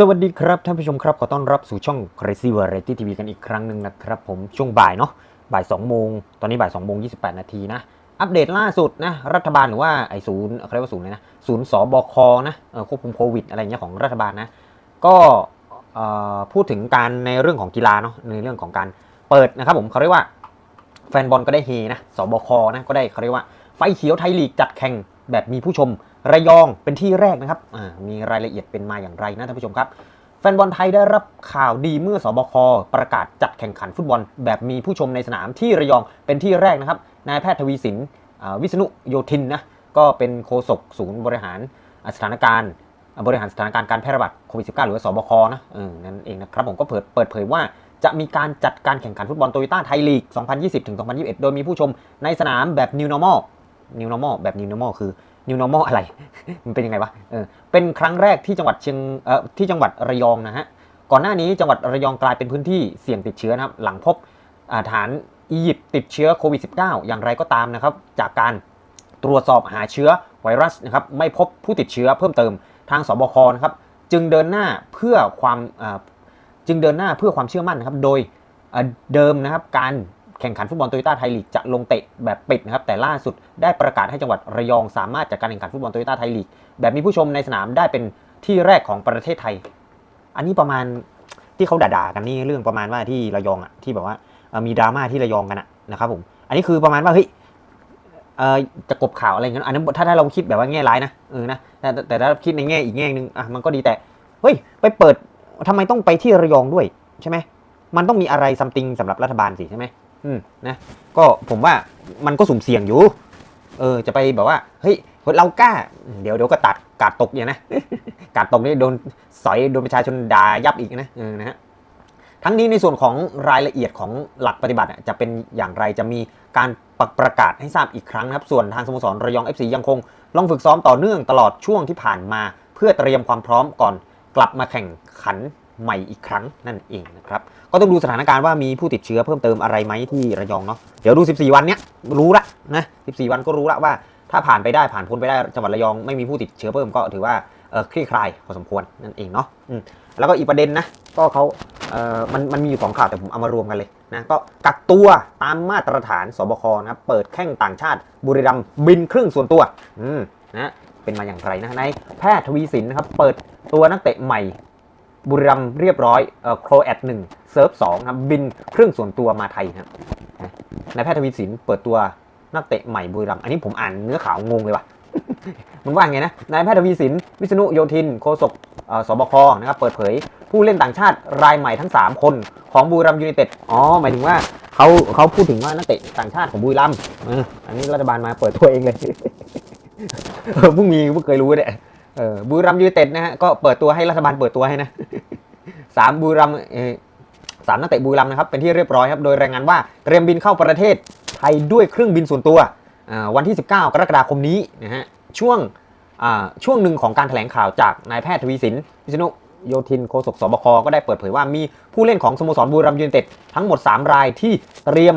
สวัสดีครับท่านผู้ชมครับ ขอต้อนรับสู่ช่อง Crazy Variety TV กันอีกครั้งหนึ่งนะครับผมช่วงบ่ายเนาะบ่าย2โมงตอนนี้บ่าย2โมง28 นาทีนะ อัปเดตล่าสุดนะรัฐบาลหรือว่าไอศูนย์เขาเรียกว่าศูนย์เลยนะศูนย์สบคนะควบคุมโควิดอะไรเงี้ยของรัฐบาลนะ ก็พูดถึงการในเรื่องของกีฬาเนาะในเรื่องของการเปิดนะครับผมเขาเรียกว่าแฟนบอลก็ได้เฮนะสบคนะก็ได้เขาเรียกว่าไฟเขียวไทยลีกจัดแข่งแบบมีผู้ชม ระยองเป็นที่แรกนะครับมีรายละเอียดเป็นมาอย่างไรนะท่านผู้ชมครับ แฟนบอลไทยได้รับข่าวดีเมื่อสบคประกาศจัดแข่งขันฟุตบอล แบบมีผู้ชมในสนามที่ระยองเป็นที่แรกนะครับนายแพทย์ทวีสินวิษณุโยธินนะก็เป็นโฆษกศูนย์บริหารสถานการณ์บริหารสถานการณ์การแพร่ระบาดโควิด -19 หรือว่าสบคนะนั่นเองนะครับผมก็เปิดเปิดเผยว่าจะมีการจัดการแข่งขันฟุตบอลโตโยต้าไทยลีก 2020-2021 โดยมีผู้ชมในสนามแบบ New Normal New Normal แบบ New Normal คือ New Normal อะไร มันเป็นยังไงวะเออเป็นครั้งแรกที่จังหวัดเชียงเอ่อที่จังหวัดระยองนะฮะก่อนหน้านี้จังหวัดระยองกลายเป็นพื้นที่เสี่ยงติดเชื้อนะครับหลังพบฐานอียิปต์ติดเชื้อโควิด -19 อย่างไรก็ตามนะครับ จากการตรวจสอบหาเชื้อไวรัสนะครับไม่พบผู้ติดเชื้อเพิ่มเติมทางสบคนะครับจึงเดินหน้าเพื่อความจึงเดินหน้าเพื่อความเชื่อมั่นนะครับ โดยเดิมนะครับการ แข่งขันฟุตบอลโตโยต้าไทยลีกจะลงเตะแบบปิดนะครับ แต่ล่าสุดได้ประกาศให้จังหวัดระยองสามารถจัดการแข่งขันฟุตบอลโตโยต้าไทยลีกแบบมีผู้ชมในสนามได้เป็นที่แรกของประเทศไทย อันนี้ประมาณที่เขาด่าๆกันนี่เรื่องประมาณว่าที่ระยองอะที่แบบว่ามีดราม่าที่ระยองกันอะนะครับผมอันนี้คือประมาณว่าเฮ้ยจะกบข่าวอะไรเงี้ยอันนั้นถ้าถ้าเราคิดแบบว่าแง่ร้ายนะเออนะแต่แต่ถ้าคิดในแง่อีกแง่หนึ่งอะมันก็ดีแต่เฮ้ยไปเปิดทำไมต้องไปที่ระยองด้วยใช่ไหมมันต้องมีอะไรซัมติงสำหรับรัฐบาลสิใช่ไหม อืมนะก็ผมว่ามันก็สุ่มเสี่ยงอยู่ เออ จะไปแบบว่าเฮ้ยเรากล้า เดี๋ยวเดี๋ยวก็ตัดกาดตกอย่างนะกาดตกนี่โดนสอยโดนประชาชนด่ายับอีกนะเออนะฮะทั้งนี้ในส่วนของรายละเอียดของหลักปฏิบัติจะเป็นอย่างไรจะมีการประประกาศให้ทราบอีกครั้งนะครับ ส่วนทางสโมสรระยอง FC ยังคงลองฝึกซ้อมต่อเนื่องตลอดช่วงที่ผ่านมา เพื่อเตรียมความพร้อมก่อนกลับมาแข่งขัน ใหม่อีกครั้งนั่นเองนะครับ ก็ต้องดูสถานการณ์ว่ามีผู้ติดเชื้อเพิ่มเติมอะไรไหมที่ระยองเนาะ เดี๋ยวดู 14 วันเนี้ยรู้ละนะ 14 วันก็รู้ละว่า ถ้าผ่านไปได้ผ่านพ้นไปได้จังหวัดระยองไม่มีผู้ติดเชื้อเพิ่มก็ถือว่าเอ่อคลี่คลายพอสมควรนั่นเองเนาะแล้วก็อีกประเด็นนะก็เขาเอ่อมันมันมีอยู่สองข่าวแต่ผมเอามารวมกันเลยนะก็กักตัวตามมาตรฐานสบคนะครับเปิดแข้งต่างชาติ บุรีรัมย์บินครึ่งส่วนตัวอืมนะเป็นมาอย่างไรนะในแพทย์ทวีสินนะครับเปิดตัวนักเตะใหม่ บุรีรัมเรียบร้อยโครแอดหนึ่งเซิร์ฟสองครับบินเครึ่องส่วนตัวมาไทยครับนายแพทย์ทวีสินเปิดตัวนักเตะใหม่บุรีรัมอันนี้ผมอ่านเนื้อข่าวงงเลยว่ะมันว่าไงนะนายแพทย์ทวีสินวิษณุโยธินโฆษกสบคนะครับเปิดเผย ผู้เล่นต่างชาติรายใหม่ทั้ง 3 คนของบุรีรัมยูไนเต็ดอ๋อหมายถึงว่าเขาเขาพูดถึงว่านักเตะต่างชาติของบุรีรัมอันนี้รัฐบาลมาเปิดตัวเองเลยเพิ่งมีเพิ่งเคยรู้เนี่ยเออบุรีรัมย์ยูไนเต็ดนะฮะก็เปิดตัวให้รัฐบาลเปิดตัวให้นะ สามบุรีรัมสามนักเตะบุรีรัมนะครับเป็นที่เรียบร้อยครับโดยรายงานว่าเตรียมบินเข้าประเทศไทยด้วยเครื่องบินส่วนตัววันที่ 19 กรกฎาคมนี้นะฮะช่วงช่วงหนึ่งของการแถลงข่าวจากนายแพทย์ทวีสินวิษณุโยธินโฆษกสบคก็ได้เปิดเผยว่ามีผู้เล่นของสโมสรบุรีรัมย์ยูไนเต็ดทั้งหมด 3 รายที่เตรียม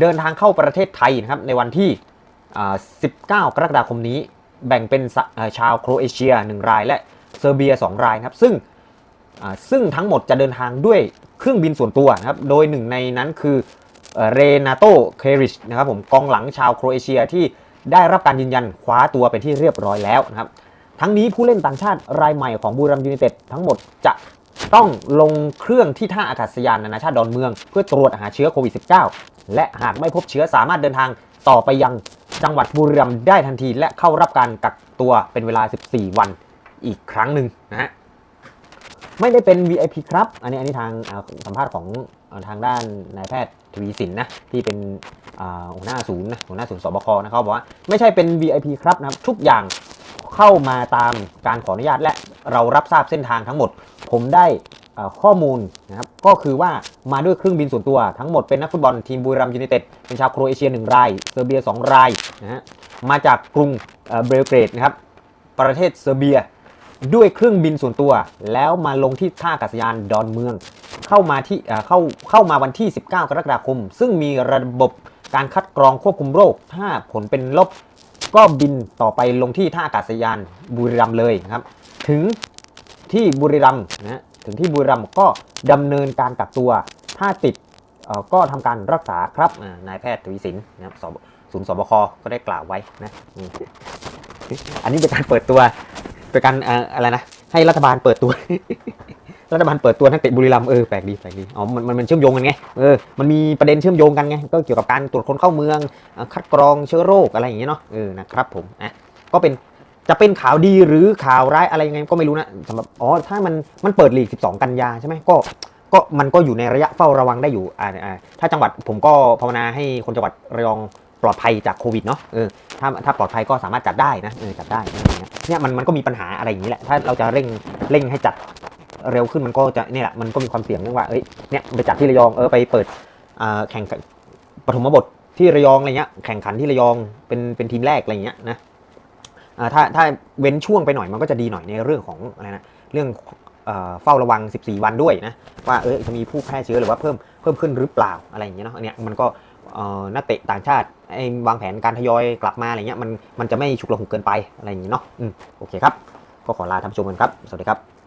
เดินทางเข้าประเทศไทยนะครับในวันที่ 19 กรกฎาคมนี้ แบ่งเป็นชาวโครเอเชีย 1 รายและเซอร์เบีย 2 รายนะครับซึ่ง ซึ่งทั้งหมดจะเดินทางด้วยเครื่องบินส่วนตัวนะครับ โดยหนึ่งในนั้นคือเรนาโตเคริชนะครับผมกองหลังชาวโครเอเชียที่ได้รับการยืนยันคว้าตัวเป็นที่เรียบร้อยแล้วนะครับ ทั้งนี้ผู้เล่นต่างชาติรายใหม่ของบุรีรัมย์ยูไนเต็ดทั้งหมดจะต้องลงเครื่องที่ท่าอากาศยานนานาชาติดอนเมือง เพื่อตรวจหาเชื้อโควิด -19 และหากไม่พบเชื้อสามารถเดินทางต่อไปยังจังหวัดบุรีรัมย์ได้ทันที และเข้ารับการกักตัวเป็นเวลา 14 วันอีกครั้งหนึ่งนะฮะ ไม่ได้เป็น VIP ครับ อันนี้อันนี้ทางสัมภาษณ์ของทางด้านนายแพทย์ทวีสินนะที่เป็นหัวหน้าศูนย์นะหัวหน้าศูนย์สบคนะเขาบอกว่าไม่ใช่เป็น VIP ครับนะทุกอย่างเข้ามาตามการขออนุญาตและเรารับทราบเส้นทางทั้งหมด ผมได้ข้อมูลนะครับก็คือว่ามาด้วยเครื่องบินส่วนตัวทั้งหมดเป็นนักฟุตบอลทีมบุรีรัมย์ยูไนเต็ดเป็นชาวโครเอเชีย 1 ราย เซอร์เบีย 2 รายนะฮะมาจากกรุงเอ่อเบลเกรดนะครับประเทศเซอร์เบีย ด้วยเครื่องบินส่วนตัว แล้วมาลงที่ท่าอากาศยานดอนเมือง เข้ามาที่เข้าเข้ามาวันที่ 19 กรกฎาคม ซึ่งมีระบบการคัดกรองควบคุมโรค ถ้าผลเป็นลบ ก็บินต่อไปลงที่ท่าอากาศยานบุรีรัมย์เลยนะครับ ถึงที่บุรีรัมย์นะถึงที่บุรีรัมย์ก็ดำเนินการกักตัว ถ้าติดก็ทำการรักษาครับนายแพทย์ทวีสินนะครับศูนย์สบคก็ได้กล่าวไว้นะอันนี้เป็นการเปิดตัว เป็นการออะไรนะให้รัฐบาลเปิดตัว รัฐบาลเปิดตัวนักเตะบุรีรัมย์เออแปลกดีแปลกดีอ๋อมันมันเชื่อมโยงกันไงเออมันมีประเด็นเชื่อมโยงกันไงก็เกี่ยวกับการตรวจคนเข้าเมือง คัดกรองเชื้อโรคอะไรอย่างเงี้ยเนาะเออนะครับผมอะก็เป็นจะเป็นข่าวดีหรือข่าวร้ายอะไรยังไงก็ไม่รู้นะสำหรับอ๋อถ้ามันมันเปิดลีก 12 กันยาใช่ไหมก็ก็มันก็อยู่ในระยะเฝ้าระวังได้อยู่อ่าอ่าถ้าจังหวัดผมก็ภาวนาให้คนจังหวัดระยอง ปลอดภัยจากโควิดเนาะเออถ้าถ้าปลอดภัยก็สามารถจัดได้นะเออจัดได้เนี่ยมันมันก็มีปัญหาอะไรอย่างนี้แหละถ้าเราจะเร่งเร่งให้จัดเร็วขึ้นมันก็จะเนี่ยแหละมันก็มีความเสี่ยงเรื่องว่าเอ้ยเนี่ยไปจัดที่ระยองเออไปเปิดแข่งปฐมบทที่ระยองอะไรเงี้ยแข่งขันที่ระยองเป็นเป็นทีมแรกอะไรเงี้ยนะอ่าถ้าถ้าเว้นช่วงไปหน่อยมันก็จะดีหน่อยในเรื่องของอะไรนะเรื่อง เฝ้าระวัง 14 วันด้วยนะว่าเออจะมีผู้แพร่เชื้อหรือว่าเพิ่มเพิ่มขึ้นหรือเปล่าอะไรอย่างเงี้ยเนาะอันเนี้ยมันก็นักเตะต่างชาติไอ้วางแผนการทยอยกลับมาอะไรเงี้ยมันมันจะไม่ฉุกละหุกเกินไปอะไรอย่างเงี้ยเนาะอืมโอเคครับ ก็ขอลาท่านผู้ชมกันครับ สวัสดีครับ